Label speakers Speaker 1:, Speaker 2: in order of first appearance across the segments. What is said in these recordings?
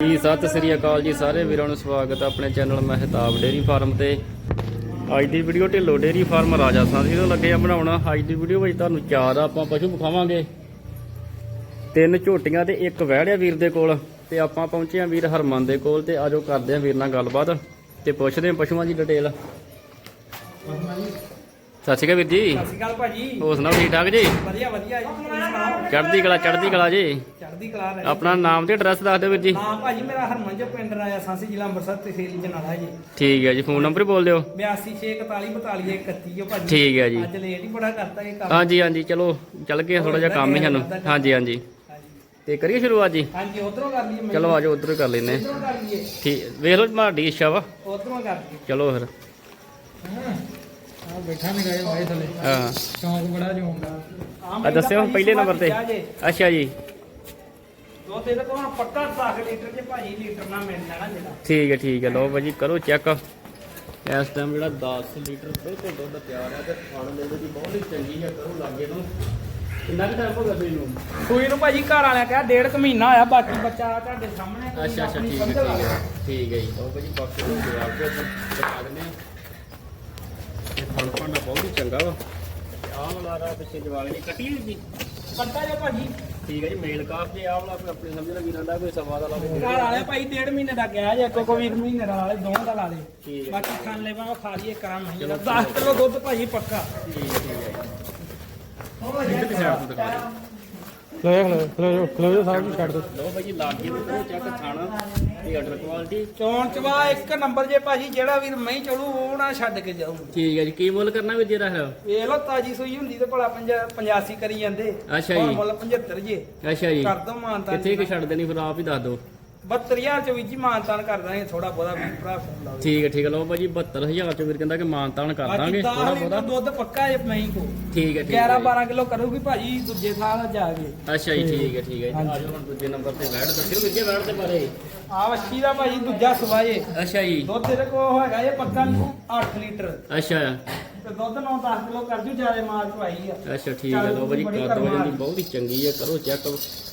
Speaker 1: ਜੀ, ਸਤਿ ਸ੍ਰੀ ਅਕਾਲ ਜੀ ਸਾਰੇ ਵੀਰਾਂ ਨੂੰ ਸਵਾਗਤ ਹੈ ਆਪਣੇ ਚੈਨਲ ਮਹਿਤਾਬ ਡੇਰੀ ਫਾਰਮ ਤੇ। ਅੱਜ ਦੀ video Dhillon dairy farm Raja Sansi ਤੋਂ ਲੱਗੇ ਆ ਬਣਾਉਣਾ। ਅੱਜ ਦੀ ਵੀਡੀਓ ਵਿੱਚ ਤੁਹਾਨੂੰ ਚਾਰ ਆਪਾਂ ਪਸ਼ੂ ਵਿਖਾਵਾਂਗੇ। ਤਿੰਨ ਝੋਟੀਆਂ ਤੇ ਇੱਕ ਵਹਿੜਿਆ ਵੀਰ ਦੇ ਕੋਲ। ਤੇ ਆਪਾਂ ਪਹੁੰਚੇ ਆ ਵੀਰ ਹਰਮਨ ਦੇ ਕੋਲ ਤੇ ਆਜੋ ਕਰਦੇ ਆ ਵੀਰ ਨਾਲ ਗੱਲਬਾਤ ਤੇ ਪੁੱਛਦੇ ਆ ਪਸ਼ੂਆਂ ਦੀ ਡਿਟੇਲ। ਸਤਿ ਸ਼੍ਰੀ ਅਕਾਲ ਵੀਰ ਜੀ।
Speaker 2: ਸਤਿ ਸ਼੍ਰੀ ਅਕਾਲ ਭਾਜੀ।
Speaker 1: ਹੋਰ ਸੁਣਾਓ ਠੀਕ ਠਾਕ ਜੀ?
Speaker 2: ਵਧੀਆ ਵਧੀਆ ਜੀ ਤੁਸੀਂ ਸੁਣਾਓ?
Speaker 1: ਚੜ੍ਹਦੀ ਕਲਾ ਚੜ੍ਹਦੀ ਕਲਾ ਜੀ।
Speaker 2: ਚੜ੍ਹਦੀ ਕਲਾ ਰਹੇ
Speaker 1: ਆਪਣਾ ਨਾਮ ਤੇ ਐਡਰੈਸ ਦੱਸ ਦਿਓ ਵੀਰ ਜੀ।
Speaker 2: ਨਾਮ ਭਾਜੀ ਮੇਰਾ ਹਰਮਨ ਜੋ ਪਿੰਡ ਰਾਇਆ ਸਾਂਸੀ ਜ਼ਿਲ੍ਹਾ ਅੰਮ੍ਰਿਤਸਰ ਤਹਿਸੀਲ ਜਨਾਲਾ ਜੀ।
Speaker 1: ਠੀਕ ਹੈ ਜੀ ਫੋਨ ਨੰਬਰ ਬੋਲ ਦਿਓ।
Speaker 2: 826442 ਜੋ ਭਾਜੀ।
Speaker 1: ਠੀਕ ਹੈ ਜੀ।
Speaker 2: ਅੱਜ ਲੇਟ ਹੀ ਬੜਾ ਕਰਤਾ ਇਹ ਕੰਮ।
Speaker 1: ਹਾਂਜੀ ਹਾਂਜੀ ਚਲੋ ਚੱਲ ਗਏ ਥੋੜਾ ਜਿਹਾ ਕੰਮ ਹੀ ਸਾਨੂੰ। ਹਾਂਜੀ। ਹਾਂਜੀ ਤੇ ਕਰੀਏ ਸ਼ੁਰੂਆਤ ਜੀ?
Speaker 2: ਹਾਂਜੀ ਉਧਰੋਂ ਕਰ ਲਈਏ
Speaker 1: ਚਲੋ ਆਜੋ ਉਧਰ ਹੀ। ਕਰ ਲੈਨੇ ਠੀਕ ਵੇਖ ਲਓ ਤੁਹਾਡੀ ਇੱਛਾ ਵਾ।
Speaker 2: ਉਧਰੋਂ ਕਰ ਲਈਏ।
Speaker 1: ਚਲੋ ਫਿਰ।
Speaker 2: ਬੈਠਾ ਨਹੀਂ ਗਏ ਵਾਏ ਥਲੇ।
Speaker 1: ਹਾਂ।
Speaker 2: ਸ਼ੌਂਕ ਬੜਾ ਜੋਂਦਾ
Speaker 1: ਆ ਦੱਸਿਓ ਪਹਿਲੇ ਨੰਬਰ ਤੇ। ਅੱਛਾ ਜੀ।
Speaker 2: ਦੋ ਤੇ ਕੋਲ ਪੱਕਾ 10 ਲੀਟਰ ਚ ਭਾਜੀ ਲੀਟਰ ਨਾਲ ਮਿਲ ਜਾਣਾ ਜਿਹੜਾ।
Speaker 1: ਠੀਕ ਹੈ ਠੀਕ ਹੈ। ਲਓ ਭਾਜੀ ਕਰੋ ਚੈੱਕ। ਇਸ ਟਾਈਮ ਜਿਹੜਾ 10 ਲੀਟਰ ਬਿਲਕੁਲ ਦੁੱਧ ਤਿਆਰ ਹੈ ਤੇ ਖਾਣ ਦੇ ਦੀ ਬਹੁਤ ਹੀ ਚੰਗੀ ਹੈ ਕਰੋ ਲਾਗੇ ਨੂੰ। ਕਿੰਨਾ ਕੁ ਟਾਈਮ ਹੋ ਗਿਆ ਤੁਹਾਨੂੰ
Speaker 2: ਸੂਈ ਨੂੰ ਭਾਜੀ ਘਰ ਵਾਲਿਆਂ ਕਿਹਾ ਡੇਢ ਕੁ ਮਹੀਨਾ ਹੋਇਆ ਬਾਕੀ ਬੱਚਾ ਤੁਹਾਡੇ ਸਾਹਮਣੇ।
Speaker 1: ਅੱਛਾ ਅੱਛਾ ਠੀਕ ਹੈ ਠੀਕ। ਹੈ। ਠੀਕ ਹੈ ਜੀ। ਲਓ ਭਾਜੀ ਬਾਕੀ ਨੂੰ ਜਵਾਬ ਦੇ ਦਿੰਦੇ ਫਲ ਫੰਡਾ ਬਹੁਤ ਹੀ ਚੰਗਾ ਵਾ। ਆਹ ਵਾਲਾ ਰਾ ਪਿੱਛੇ ਨਹੀਂ ਕੱਟੀ ਹੋਈ ਜੀ
Speaker 2: ਕੱਟਾ ਜੋ ਭਾਜੀ।
Speaker 1: ਠੀਕ ਹੈ ਜੀ ਮੇਲ ਕਾਫ ਜੇ ਆਹ ਵਾਲਾ ਕੋਈ ਆਪਣੇ ਸਮਝ ਨਾ ਵੀਰਾਂ ਦਾ ਕੋਈ ਸਵਾ ਦਾ ਲਾ
Speaker 2: ਘਰ ਵਾਲੇ ਭਾਈ ਡੇਢ ਮਹੀਨੇ ਦਾ ਗਿਆ ਜੇ ਕੋ ਕੋਈ ਮਹੀਨੇ ਦਾ ਵਾਲੇ ਦੋਵਾਂ ਦਾ ਲਾ ਲੇ।
Speaker 1: ਠੀਕ ਹੈ
Speaker 2: ਬਾਕੀ ਖਾਣ ਲੈ ਭਾਵੇਂ ਖਾ ਲਈਏ ਕਰਾਂ ਨਹੀਂ। 10 ਕਿਲੋ ਦੁੱਧ ਭਾਜੀ ਪੱਕਾ।
Speaker 1: ਠੀਕ ਹੈ ਦਿਖਾ ਦਿਓ
Speaker 2: ਖਲੋ ਖਲੋ ਖਲੋ ਸਾਹਿਬ ਨੂੰ ਛੱਡ ਦੋ
Speaker 1: ਲਓ ਭਾਜੀ ਲਾਗੇ ਨੂੰ ਕਰੋ ਚੈੱਕ ਖਾਣਾ ਤੇ ਆਰਡਰ ਕੁਆਲਿਟੀ
Speaker 2: ਚੌਣ ਚਵਾ ਇੱਕ ਨੰਬਰ ਜੇ ਭਾਜੀ ਜਿਹੜਾ ਵੀਰ ਮਹੀਂ ਚੜੂ ਉਹ ਨਾ ਛੱਡ ਕੇ ਜਾਊ।
Speaker 1: ਠੀਕ ਹੈ ਜੀ ਕੀ ਮੁੱਲ ਕਰਨਾ ਵੀ ਜਰਾ ਹੈ
Speaker 2: ਵੇਖ ਲਓ ਤਾਜੀ ਸੂਈ ਹੁੰਦੀ ਤੇ ਭਲਾ 85 ਕਰੀ ਜਾਂਦੇ।
Speaker 1: ਅੱਛਾ ਜੀ।
Speaker 2: ਮੁੱਲ 75 ਜੇ।
Speaker 1: ਅੱਛਾ ਜੀ।
Speaker 2: ਕਰ ਦੋ ਮਾਨਤਾ
Speaker 1: ਕਿੱਥੇ ਕਿ ਛੱਡ ਦੇਣੀ ਫਿਰ ਆਪ ਹੀ ਦੱਸ ਦਿਓ।
Speaker 2: 72000 ਚ ਵੀ ਜੀ ਮਾਨਤਾਨ ਕਰ ਦਾਂਗੇ ਥੋੜਾ ਬਹੁਤਾ ਵੀ ਭਰਾ ਫੋਨ ਲਾਓ
Speaker 1: ਠੀਕ ਹੈ ਠੀਕ ਹੈ। ਲਓ ਭਾਜੀ 72000 ਚ ਵੀਰ ਕਹਿੰਦਾ ਕਿ ਮਾਨਤਾਨ ਕਰ ਦਾਂਗੇ
Speaker 2: 10
Speaker 1: ਥੋੜਾ ਬਹੁਤਾ।
Speaker 2: ਦੁੱਧ ਪੱਕਾ ਜੇ ਮਹੀਂ ਕੋ
Speaker 1: ਠੀਕ ਹੈ ਠੀਕ
Speaker 2: 11
Speaker 1: ਹੈ
Speaker 2: 12 ਕਿਲੋ ਕਰੂਗੀ ਭਾਜੀ ਦੂਜੇ ਥਾਂ ਜਾ ਕੇ।
Speaker 1: ਅੱਛਾ ਜੀ ਠੀਕ ਹੈ ਠੀਕ ਹੈ। ਆਜੋ ਹੁਣ ਦੂਜੇ ਨੰਬਰ ਤੇ ਬੈਠ ਦੱਸਿਓ ਵੀਰ ਜੀ ਬੈਠ ਦੇ ਬਾਰੇ।
Speaker 2: ਆ ਵੱਛੀ ਦਾ ਭਾਜੀ ਦੂਜਾ ਸਵਾਏ
Speaker 1: ਅੱਛਾ ਜੀ।
Speaker 2: ਦੁੱਧ ਇਹਦੇ ਕੋਲ ਹੈਗਾ ਇਹ ਪੱਕਾ 8 ਲੀਟਰ।
Speaker 1: ਅੱਛਾ।
Speaker 2: ਤੇ ਦੁੱਧ 9-10 ਕਿਲੋ ਕਰ ਜੂ ਜਿਆਦੇ ਮਾਲ ਚਵਾਈ ਆ।
Speaker 1: ਅੱਛਾ ਠੀਕ ਹੈ ਲਓ ਭਾਜੀ ਵਜਨ ਦੀ।
Speaker 2: ਕਰਮਾਲ।
Speaker 1: ਬਹੁਤ ਹੀ ਚੰਗੀ ਹੈ ਕਰੋ ਚੈੱਕ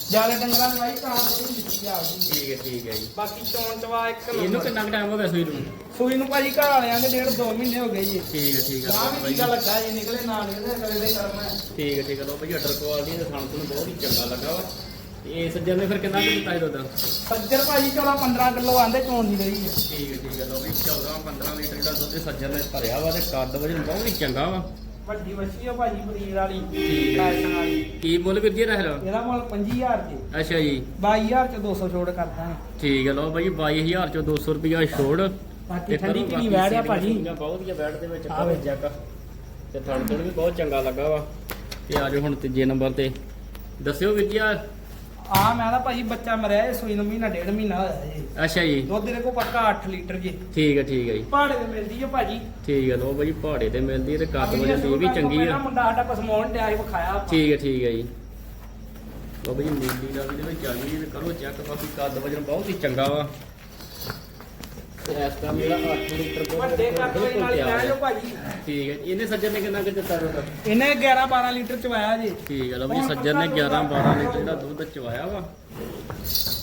Speaker 2: ਜਿਆਦੇ ਡੰਗਰਾਂ ਦੀ ਵਾਈ ਤਾਂ ਬੜੀ ਲਿਖੀ ਆ।
Speaker 1: ਠੀਕ ਹੈ ਠੀਕ ਹੈ ਜੀ।
Speaker 2: ਬਾਕੀ ਚੌਣ ਚਵਾ ਇੱਕ
Speaker 1: ਇਹਨੂੰ ਕਿੰਨਾ ਟਾਈਮ ਹੋ ਗਿਆ ਸੂਈ ਨੂੰ?
Speaker 2: ਸੂਈ ਨੂੰ ਭਾਜੀ ਘਰ ਵਾਲਿਆਂ ਦੇ ਡੇਢ 2 ਮਹੀਨੇ ਹੋ ਗਏ ਜੀ।
Speaker 1: ਠੀਕ ਹੈ ਠੀਕ ਹੈ ਲਓ
Speaker 2: ਵੀ ਟੀਕਾ ਲੱਗਾ ਜੀ ਨਿਕਲੇ ਨਾ ਨਿਕਲੇ ਅਗਲੇ ਦੇ ਕਰਮ ਹੈ।
Speaker 1: ਠੀਕ ਹੈ ਠੀਕ ਹੈ ਲਓ ਭਾਜੀ ਆਰਡਰ ਕੁਆਲਿਟੀ ਦੇ ਖਾਣ ਤੋਂ ਬਹੁਤ ਹੀ ਚੰਗਾ ਲੱਗਾ ਵਾ। ਇਹ ਸੱਜਣ ਨੇ ਫਿਰ ਕਿੰਨਾ ਕੁ ਦਿੱਤਾ ਦੁੱਧ?
Speaker 2: ਸੱਜਰ ਭਾਜੀ ਚੋਲਾ 15 ਕਿਲੋ ਆਂਦੇ ਚੋਣ ਦੀ ਰਹੀ ਹੈ।
Speaker 1: ਠੀਕ ਹੈ ਠੀਕ ਹੈ ਲਓ ਵੀ 14 15 ਲੀਟਰ ਜਿਹੜਾ ਦੁੱਧ ਇਹ ਸੱਜਣ ਨੇ ਭਰਿਆ ਵਾ ਤੇ ਕੱਦ ਵਜਨ ਬਹੁਤ ਹੀ ਚੰਗਾ ਵਾ।
Speaker 2: ਵੱਡੀ ਵੱਛੀ ਆ ਭਾਜੀ ਪਨੀਰ ਵਾਲੀ।
Speaker 1: ਠੀਕ ਹੈ।
Speaker 2: ਵਾਲੀ।
Speaker 1: ਕੀ ਮੁੱਲ ਵੀਰ ਜੀ ਰਹਿ
Speaker 2: ਇਹਦਾ ਮੁੱਲ 25000 ਚ।
Speaker 1: ਅੱਛਾ ਜੀ।
Speaker 2: 22000 ਚ 200 ਛੋੜ ਕਰਦਾ ਹਾਂ
Speaker 1: ਠੀਕ ਹੈ ਲਓ ਭਾਜੀ 22000 ਚੋਂ 200 ਰੁਪਿਆ ਛੋੜ
Speaker 2: ਬਾਕੀ
Speaker 1: ਤੇ
Speaker 2: ਠੰਡੀ
Speaker 1: ਕਰੋ
Speaker 2: ਕਿੰਨੀ ਰਿਹਾ
Speaker 1: ਸੀਲੀਆਂ
Speaker 2: ਭਾਜੀ।
Speaker 1: ਬਹੁਤ ਹੀ ਬੈਠ ਦੇ ਵਿੱਚ
Speaker 2: ਆ
Speaker 1: ਕਰੋ
Speaker 2: ਵੇ।
Speaker 1: ਚੈੱਕ। ਤੇ ਥਣ ਥਣ ਵੀ ਬਹੁਤ ਚੰਗਾ ਲੱਗਾ ਵਾ। ਤੇ ਆਜੋ ਹੁਣ ਤੀਜੇ ਨੰਬਰ ਤੇ। ਦੱਸਿਓ ਵੀਰ ਜੀ ਆ
Speaker 2: ਆ ਮੈਂ ਤਾਂ ਭਾਜੀ ਬੱਚਾ ਮਰਿਆ ਇਹ ਸੂਈ ਨੂੰ ਮਹੀਨਾ ਡੇਢ ਮਹੀਨਾ ਹੋਇਆ ਜੀ
Speaker 1: ਅੱਛਾ ਜੀ।
Speaker 2: ਦੁੱਧ ਇਹਦੇ ਕੋਲ ਪੱਕਾ 8 ਲੀਟਰ ਜੀ।
Speaker 1: ਠੀਕ ਹੈ ਠੀਕ ਹੈ ਜੀ।
Speaker 2: ਪਹਾੜੇ ਤੇ ਮਿਲਦੀ ਹੈ ਭਾਜੀ।
Speaker 1: ਠੀਕ ਹੈ ਲਓ ਭਾਜੀ ਪਹਾੜੇ ਤੇ ਮਿਲਦੀ ਹੈ ਤੇ ਕੱਦ ਵਜਨ ਦੀ ਵੀ ਚੰਗੀ ਆ।
Speaker 2: ਮੁੰਡਾ ਸਾਡਾ ਪਸਮੌਣ ਡਿਆ ਸੀ ਵਿਖਾਇਆ।
Speaker 1: ਠੀਕ ਹੈ ਠੀਕ ਹੈ ਜੀ। ਲਓ ਭਾਜੀ ਨੀਲੀ ਦਾ ਵੀ ਦੇ ਵਿੱਚ ਆ ਗਈ ਤੇ ਕਰੋ ਚੈੱਕ ਬਾਕੀ ਕੱਦ ਵਜਨ ਬਹੁਤ ਹੀ ਚੰਗਾ ਵਾ। ਤੇ ਇਸ ਟਾਈਮ ਜਿਹੜਾ 8 ਲੀਟਰ ਦੁੱਧ
Speaker 2: ਵੱਡੇ ਕੱਦ ਦੇ ਨਾਲ
Speaker 1: ਤਿਆਰ
Speaker 2: ਲੈ
Speaker 1: ਹੈ।
Speaker 2: ਜਾਓ ਭਾਜੀ
Speaker 1: ਠੀਕ ਹੈ ਜੀ। ਇਹਨੇ ਸੱਜਣ ਨੇ ਕਿੰਨਾ ਕੁ ਦਿੱਤਾ ਦੁੱਧ?
Speaker 2: ਇਹਨੇ 11 12 ਲੀਟਰ ਚਵਾਇਆ ਜੀ।
Speaker 1: ਠੀਕ ਹੈ ਲਓ ਭਾਜੀ ਸੱਜਣ ਨੇ 11 12 ਲੀਟਰ ਜਿਹੜਾ ਦੁੱਧ ਚਵਾਇਆ ਵਾ।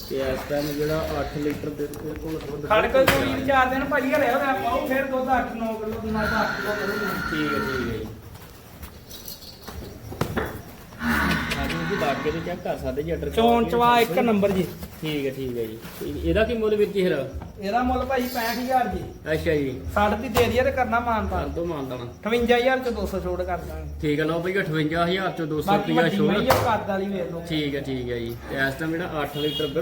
Speaker 1: ਤੇ ਇਸ ਟਾਈਮ ਜਿਹੜਾ 8 ਲੀਟਰ ਦੇ ਬਿਲਕੁਲ ਦੁੱਧ
Speaker 2: ਖੜਕ ਕੋਈ ਚਾਰ ਦਿਨ ਭਾਜੀ ਹਰਿਆ ਹੋਇਆ ਪਾਉ ਫਿਰ ਦੁੱਧ 8 9 ਕਿਲੋ ਦੀ ਨਾਲ 8 ਕਿਲੋ ਕਰੂਗਾ
Speaker 1: ਠੀਕ ਹੈ ਠੀਕ ਹੈ ਜੀ। ਹਾਂਜੀ ਜੀ ਲਾਗੇ ਤੋਂ ਚੈੱਕ ਕਰ ਸਕਦੇ ਜੀ
Speaker 2: ਚੋਣ ਚਵਾ ਇੱਕ ਨੰਬਰ ਜੀ।
Speaker 1: ਠੀਕ ਹੈ ਠੀਕ ਹੈ ਜੀ। ਇਹ- ਇਹਦਾ ਕੀ ਮੁੱਲ ਵੀਰ ਜੀ ਫਿਰ?
Speaker 2: ਇਹਦਾ ਮੁੱਲ ਭਾਜੀ 65000 ਜੀ।
Speaker 1: ਅੱਛਾ ਜੀ।
Speaker 2: ਸਾਡ ਦੀ ਦੇ ਦਈਏ ਤੇ ਕਰਨਾ ਮਾਨਤਾ
Speaker 1: ਕਰ ਦੋ ਮਾਨਦਾਣਾ
Speaker 2: 58000 ਚ 200 ਛੋੜ ਕਰ ਦਾਂਗੇ।
Speaker 1: ਠੀਕ ਹੈ ਲਓ ਭਾਈ 58000 ਚੋਂ 200
Speaker 2: ਬਾਕੀ
Speaker 1: ਰੁਪਿਆ
Speaker 2: ਵੱਡੀ
Speaker 1: ਛੋੜ
Speaker 2: ਮਈ ਉਹ ਕੱਦ ਵਾਲੀ ਵੇਖ ਲਓ।
Speaker 1: ਠੀਕ ਹੈ ਠੀਕ ਹੈ ਜੀ। ਤੇ ਇਸ ਟਾਈਮ ਜਿਹੜਾ 8 ਲੀਟਰ ਬਿਲਕੁਲ